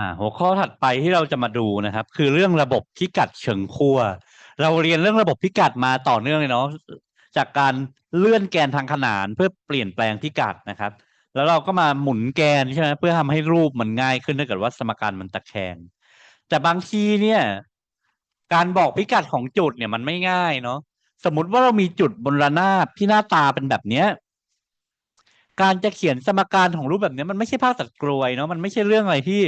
อ่าหัวข้อถัดไปที่เราจะมาดูนะครับ คือเรื่องระบบพิกัดเชิงขั้วเราเรียนเรื่องระบบพิกัดมาต่อเนื่องเลยเนาะจากการเลื่อนแกนทางขนานเพื่อเปลี่ยนแปลงพิกัดนะครับ แล้วเราก็มาหมุนแกนใช่ไหมเพื่อทำให้รูปมันง่ายขึ้นถ้าเกิดว่าสมการมันตะแคง แต่บางทีเนี่ย การบอกพิกัดของจุดเนี่ยมันไม่ง่ายเนาะสมมติว่าเรามีจุดบนระนาบที่หน้าตาเป็นแบบเนี้ยการจะเขียนสมการของรูปแบบนี้มันไม่ใช่ภาพตัดกลวยเนาะมันไม่ใช่เรื่องอะไรที่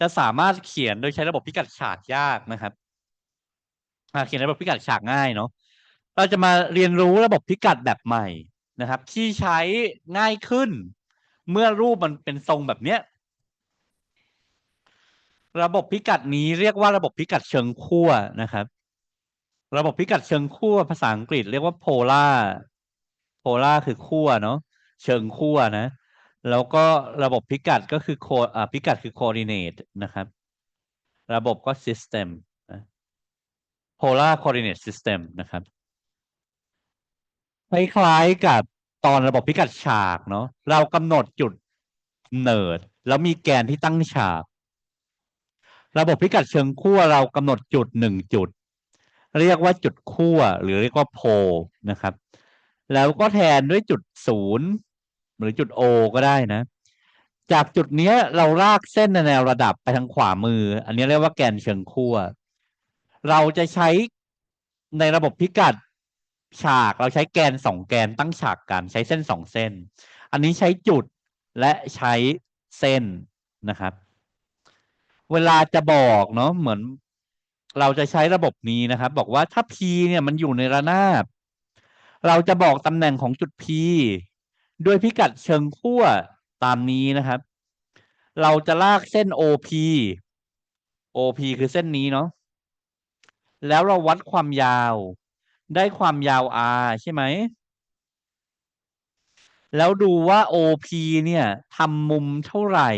จะสามารถเขียนโดยใช้ระบบพิกัดฉากยากนะครับเขียนระบบพิกัดฉากง่ายเนาะเราจะมาเรียนรู้ระบบพิกัดแบบใหม่นะครับ ที่ใช้ง่ายขึ้น เมื่อรูปมันเป็นทรงแบบเนี้ย ระบบพิกัดนี้เรียกว่าระบบพิกัดเชิงขั้วนะครับ ระบบพิกัดเชิงขั้วภาษาอังกฤษเรียกว่าโพล่าโพล่าคือขั้วเนาะเชิงขั้วนะ แล้วก็ระบบพิกัดก็คือโคอ่าพิกัดคือ coordinate นะครับ ระบบก็ system นะ polar coordinate system นะครับคล้ายๆกับตอนระบบพิกัดฉากเนาะเรากำหนดจุดเนิดแล้วมีแกนที่ตั้งฉาก ระบบพิกัดเชิงขั้วเรากำหนดจุดหนึ่งจุด เรียกว่าจุดขั้วหรือเรียกว่าโพนะครับ แล้วก็แทนด้วยจุดศูนย์ หรือจุด O ก็ได้นะ จากจุดเนี้ยเราลากเส้นในแนวระดับไปทางขวามือ อันนี้เรียกว่าแกนเชิงขั้วเราจะใช้ในระบบพิกัดฉากเราใช้แกนสองแกนตั้งฉากกันใช้เส้นสองเส้น อันนี้ใช้จุดและใช้เส้นนะครับ เวลาจะบอกเนาะเหมือน เราจะใช้ระบบนี้นะครับ บอกว่าถ้า P เนี่ยมันอยู่ในระนาบ เราจะบอกตำแหน่งของจุด P ด้วยพิกัดเชิงขั้วตามนี้นะครับ เราจะลากเส้น OP OP คือเส้นนี้เนาะแล้วเราวัดความยาว ได้ความยาว r ใช่ไหม แล้วดูว่า OP เนี่ยทำมุมเท่าไหร่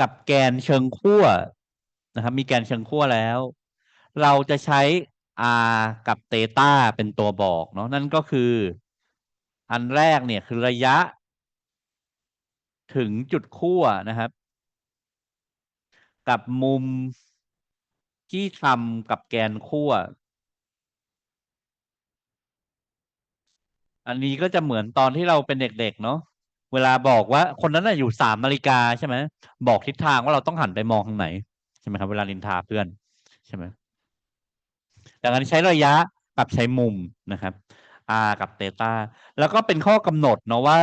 กับแกนเชิงขั้วนะครับ มีแกนเชิงขั้วแล้ว เราจะใช้ r กับเตต้าเป็นตัวบอกเนาะนั่นก็คือ อันแรกเนี่ยคือระยะ ถึงจุดขั้วนะครับ กับมุมที่ทำกับแกนขั้วอันนี้ก็จะเหมือนตอนที่เราเป็นเด็กๆเนาะเวลาบอกว่าคนนั้นน่ะอยู่สามนาฬิกาใช่ไหมบอกทิศทางว่าเราต้องหันไปมองทางไหนใช่ไหมครับเวลานินทาเพื่อนใช่ไหมดังนั้นใช้ระยะกับใช้มุมนะครับ r กับเตต้าแล้วก็เป็นข้อกำหนดเนาะว่า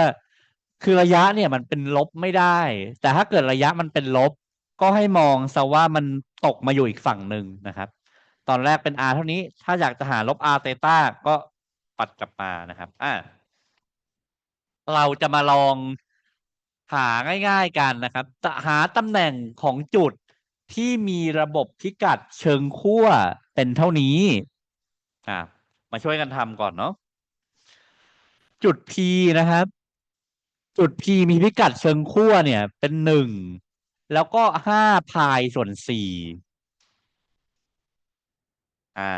คือระยะเนี่ยมันเป็นลบไม่ได้ แต่ถ้าเกิดระยะมันเป็นลบ ก็ให้มองซะว่ามันตกมาอยู่อีกฝั่งหนึ่งนะครับ ตอนแรกเป็น r เท่านี้ ถ้าอยากจะหาลบ r เตต้าก็ปัดกลับมานะครับอ่าเราจะมาลองหาง่าย ๆกันนะครับจะหาตำแหน่งของจุดที่มีระบบพิกัดเชิงขั้วเป็นเท่านี้ อ่า มาช่วยกันทำก่อนเนาะ จุด P นะครับ จุด P มีพิกัดเชิงขั้วเนี่ย เป็นหนึ่งแล้วก็ห้าพายส่วนสี่อ่า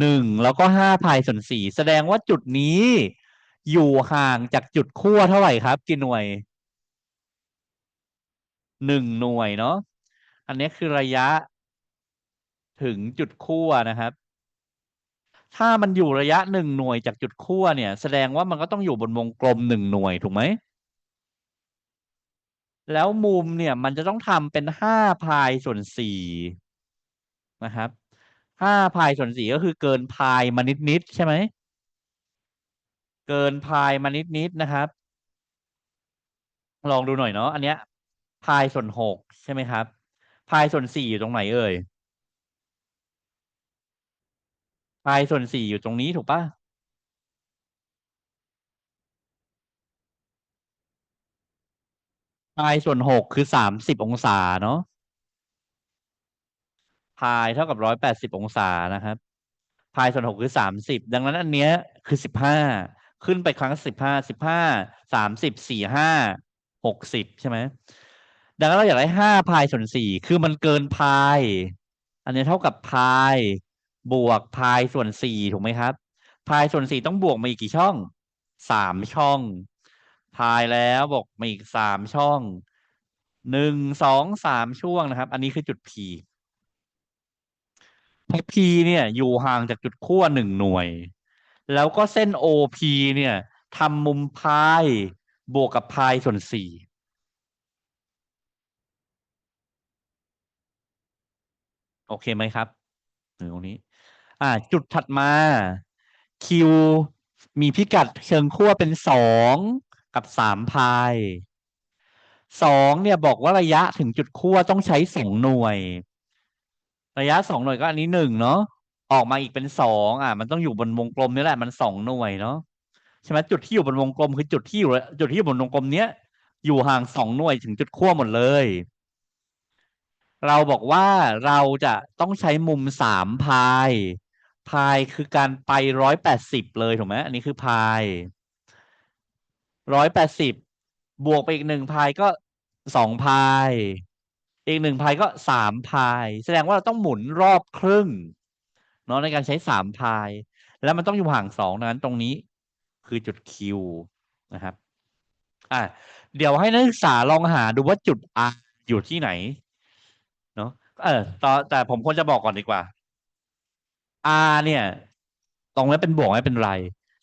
หนึ่งแล้วก็ห้าพายส่วนสี่แสดงว่าจุดนี้อยู่ห่างจากจุดขั้วเท่าไหร่ครับกี่หน่วยหนึ่งหน่วยเนาะอันนี้คือระยะถึงจุดขั้วนะครับ ถ้ามันอยู่ระยะหนึ่งหน่วยจากจุดขั้วเนี่ย แสดงว่ามันก็ต้องอยู่บนวงกลมหนึ่งหน่วยถูกไหม แล้วมุมเนี่ยมันจะต้องทำเป็นห้าพายส่วนสี่นะครับห้าพายส่วนสี่ก็คือเกินพายมานิดนิดใช่ไหม เกินพายมานิดนิดนะครับ ลองดูหน่อยเนาะอันเนี้ยพายส่วนหกใช่ไหมครับ พายส่วนสี่อยู่ตรงไหนเอ่ย พายส่วนสี่อยู่ตรงนี้ถูกปะพายส่วนหกคือสามสิบองศาเนาะพายเท่ากับร้อยแปดสิบองศานะครับพายส่วนหกคือสามสิบดังนั้นอันเนี้ยคือสิบห้าขึ้นไปครั้งสิบห้าสิบห้าสามสิบสี่ห้าหกสิบใช่ไหมดังนั้นเราอยากได้ห้าพายส่วนสี่คือมันเกินพาย อันนี้เท่ากับพาย บวกพายส่วนสี่ถูกไหมครับ พายส่วนสี่ต้องบวกมาอีกกี่ช่องสามช่อง พายแล้วบวกมาอีกสามช่องหนึ่งสองสามช่วงนะครับ อันนี้คือจุด P พอ P เนี่ย อยู่ห่างจากจุดขั้วหนึ่งหน่วย แล้วก็เส้น OP เนี่ยทำมุมพายบวกกับพายส่วนสี่โอเคไหมครับถึงตรงนี้ อ่า จุดถัดมา Q มีพิกัดเชิงขั้วเป็นสองกับสามพายสองเนี่ยบอกว่าระยะถึงจุดขั้วต้องใช้สองหน่วย ระยะสองหน่วยก็อันนี้หนึ่งเนาะออกมาอีกเป็นสองอะ มันต้องอยู่บนวงกลมนี่แหละมันสองหน่วยเนาะใช่ไหมจุดที่อยู่บนวงกลมคือจุดที่อยู่จุดที่อยู่บนวงกลมเนี้ยอยู่ห่างสองหน่วยถึงจุดขั้วหมดเลย เราบอกว่าเราจะต้องใช้มุมสามพาย พายคือการไปร้อยแปดสิบเลยถูกไหมอันนี้คือพายร้อยแปดสิบบวกไปอีกหนึ่งพายก็สองพาย อีกหนึ่งพายก็สามพาย แสดงว่าเราต้องหมุนรอบครึ่งเนาะในการใช้สามพาย แล้วมันต้องอยู่ห่างสองนั้นตรงนี้คือจุด Q นะครับ อะเดี๋ยวให้นักศึกษาลองหาดูว่าจุด R อยู่ที่ไหน เนาะเออตอแต่ผมควรจะบอกก่อนดีกว่า R เนี่ย ตรงนี้เป็นบวกไม่เป็นไร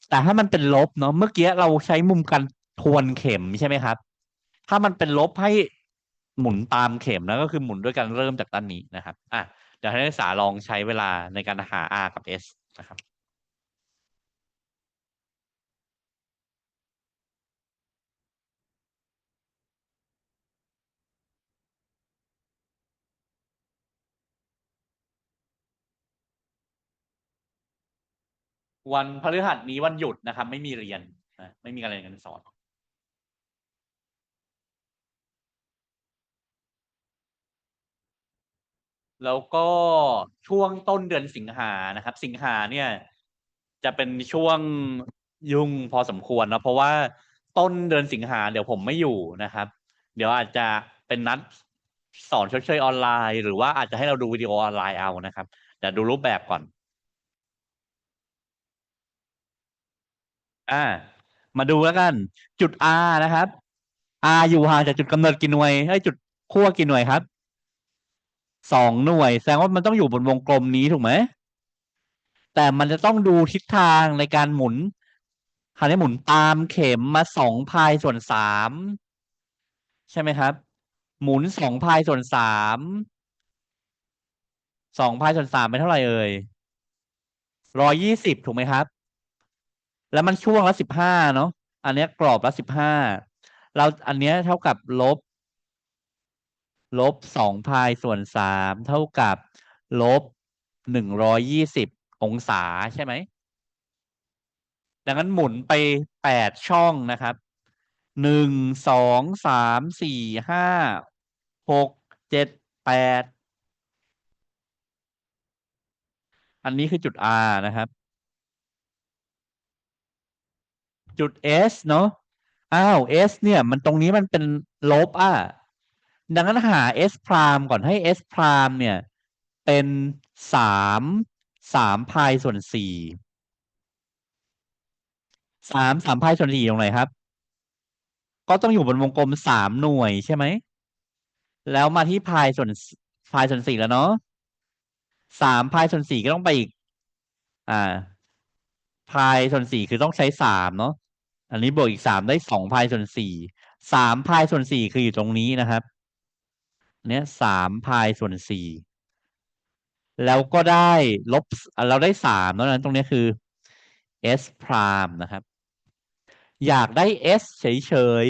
แต่ถ้ามันเป็นลบเนาะเมื่อกี้เราใช้มุมการทวนเข็มใช่ไหมครับ ถ้ามันเป็นลบให้หมุนตามเข็มแล้วก็คือหมุนด้วยการเริ่มจากด้านนี้นะครับ อะเดี๋ยวให้นักศึกษาลองใช้เวลาในการหา R กับ S นะครับ วันพฤหัสนี้วันหยุดนะครับ ไม่มีเรียนนะไม่มีการเรียนการสอนแล้วก็ช่วงต้นเดือนสิงหานะครับ สิงหาเนี่ย จะเป็นช่วงยุ่งพอสมควรนะเพราะว่าต้นเดือนสิงหาเดี๋ยวผมไม่อยู่นะครับ เดี๋ยวอาจจะเป็นนัดสอนชดเชยออนไลน์ หรือว่าอาจจะให้เราดูวิดีโอออนไลน์เอานะครับเดี๋ยวดูรูปแบบก่อน อ่า มาดูแล้วกัน จุด R นะครับ R อยู่ห่างจากจุดกำเนิดกี่หน่วยเอ้จุดขั้วกี่หน่วยครับสองหน่วย แสดงว่ามันต้องอยู่บนวงกลมนี้ถูกไหมแต่มันจะต้องดูทิศทางในการหมุนคราวนี้หมุนตามเข็มมาสองพายส่วนสามใช่ไหมครับ หมุนสองพายส่วนสามสองพายส่วนสามเป็นเท่าไหร่เอ่ยร้อยยี่สิบถูกไหมครับ แล้วมันช่วงละสิบห้าเนาะอันเนี้ยกรอบละสิบห้าเราอันเนี้ยเท่ากับลบ ลบสองพายส่วนสามเท่ากับลบหนึ่งร้อยยี่สิบองศาใช่ไหมดังนั้นหมุนไปแปดช่องนะครับหนึ่งสองสามสี่ห้าหกเจ็ดแปดอันนี้คือจุด R นะครับ จุด S เนาะอ้าว S เนี่ย มันตรงนี้มันเป็นลบอะดังนั้นหา S พรามก่อนให้ S พรามเนี่ย เป็นสามสามพายส่วนสี่สามสามพายส่วนสี่ตรงไหนครับ ก็ต้องอยู่บนวงกลมสามหน่วยใช่ไหม แล้วมาที่พายส่วนพายส่วนสี่แล้วเนาะสามพายส่วนสี่ก็ต้องไปอีก อ่าพายส่วนสี่คือต้องใช้สามเนาะ อันนี้บวกอีกสามได้สองพายส่วนสี่สามพายส่วนสี่คืออยู่ตรงนี้นะครับ เนี้ยสามพายส่วนสี่แล้วก็ได้ลบเราได้สามแล้วนั้นตรงนี้คือ s พรามนะครับ อยากได้ s เฉย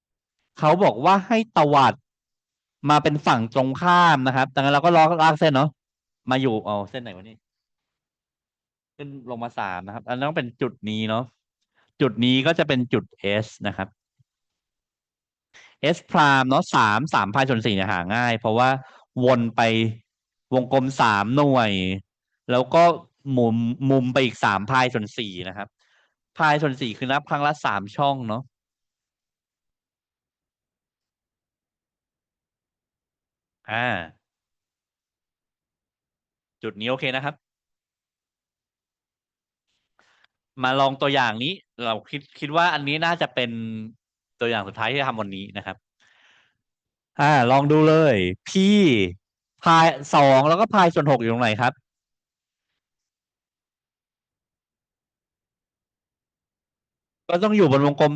ๆเขาบอกว่าให้ตวัดมาเป็นฝั่งตรงข้ามนะครับดังนั้นเราก็ลอกลากเส้นเนาะมาอยู่เอาเส้นไหนวะนี่ขึ้นลงมาสามนะครับ อันนั้นต้องเป็นจุดนี้เนาะ จุดนี้ก็จะเป็นจุด S นะครับ S พรามเนาะสามสามพายส่วนสี่เนี่ยหาง่าย เพราะว่าวนไปวงกลมสามหน่วย แล้วก็มุนมุมไปอีกสามพายส่วนสี่นะครับพายส่วนสี่คือนับครั้งละสามช่องเนาะอ่า จุดนี้โอเคนะครับ มาลองตัวอย่างนี้ เราคิดคิดว่าอันนี้น่าจะเป็นตัวอย่างสุดท้ายที่จะทำวันนี้นะครับ อ่า ลองดูเลย p พายสองแล้วก็พายส่วนหกอยู่ตรงไหนครับ ก็ต้องอยู่บนวงกลม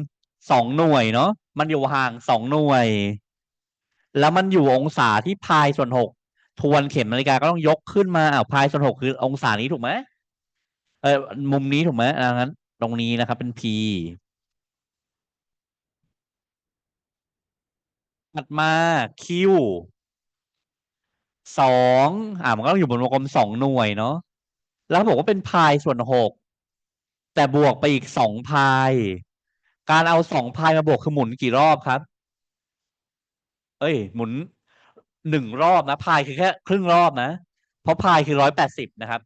สองหน่วยเนาะมันอยู่ห่างสองหน่วย แล้วมันอยู่องศาที่พายส่วนหกทวนเข็มนาฬิกาก็ต้องยกขึ้นมาอ้าวพายส่วนหกคือองศานี้ถูกไหม เออมุมนี้ถูกไหมอ่างั้น ตรงนี้นะครับ เป็น p ถัดมา q สองอ่ามันก็ต้องอยู่บนวงกลมสองหน่วยเนาะแล้วบอกว่าเป็นพายส่วนหกแต่บวกไปอีกสองพาย การเอาสองพายมาบวกคือหมุนกี่รอบครับ เอ้ย หมุนหนึ่งรอบนะพายคือแค่ครึ่งรอบนะ เพราะพายคือร้อยแปดสิบนะครับ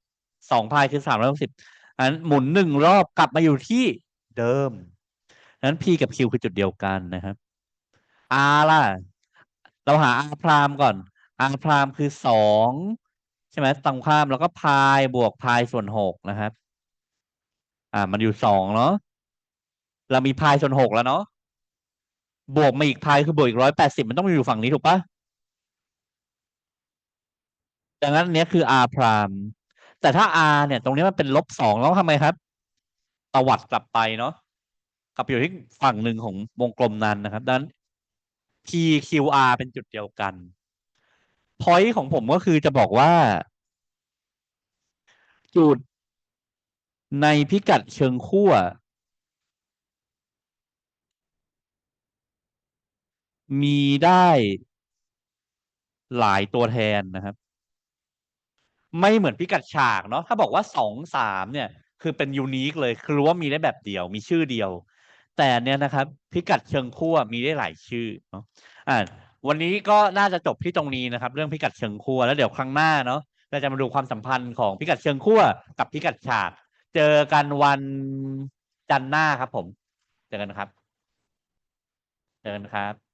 สองพายคือสามร้อยหกสิบอันหมุนหนึ่งรอบกลับมาอยู่ที่เดิมนั้น p กับ q คือจุดเดียวกันนะครับ r ล่ะ เราหา r พรามก่อน r พรามคือสองใช่ไหมตรงข้ามแล้วก็พายบวกพายส่วนหกนะครับ อ่า มันอยู่สองเนาะเรามีพายส่วนหกแล้วเนาะบวกมาอีกพายคือบวกอีกร้อยแปดสิบมันต้องอยู่ฝั่งนี้ถูกปะดังนั้นอันเนี้ยคือ r พราม แต่ถ้า r เนี่ย ตรงนี้มันเป็นลบสองแล้วทำไมครับตวัดกลับไปเนาะกลับไปอยู่ที่ฝั่งหนึ่งของวงกลมนั้นนะครับดังนั้น p q r เป็นจุดเดียวกัน point ของผมก็คือจะบอกว่า จุดในพิกัดเชิงขั้วมีได้หลายตัวแทนนะครับ ไม่เหมือนพิกัดฉากเนาะถ้าบอกว่าสองสามเนี่ย คือเป็นยูนิคเลยคือรู้ว่ามีได้แบบเดียวมีชื่อเดียว แต่เนี่ยนะครับ พิกัดเชิงขั้วมีได้หลายชื่อเนาะอ่าวันนี้ก็น่าจะจบที่ตรงนี้นะครับ เรื่องพิกัดเชิงขั้วแล้วเดี๋ยวครั้งหน้าเนาะเราจะมาดูความสัมพันธ์ของพิกัดเชิงขั้วกับพิกัดฉาก เจอกันวันจันทร์หน้าครับ ผม เจอกันครับ เจอกันครับ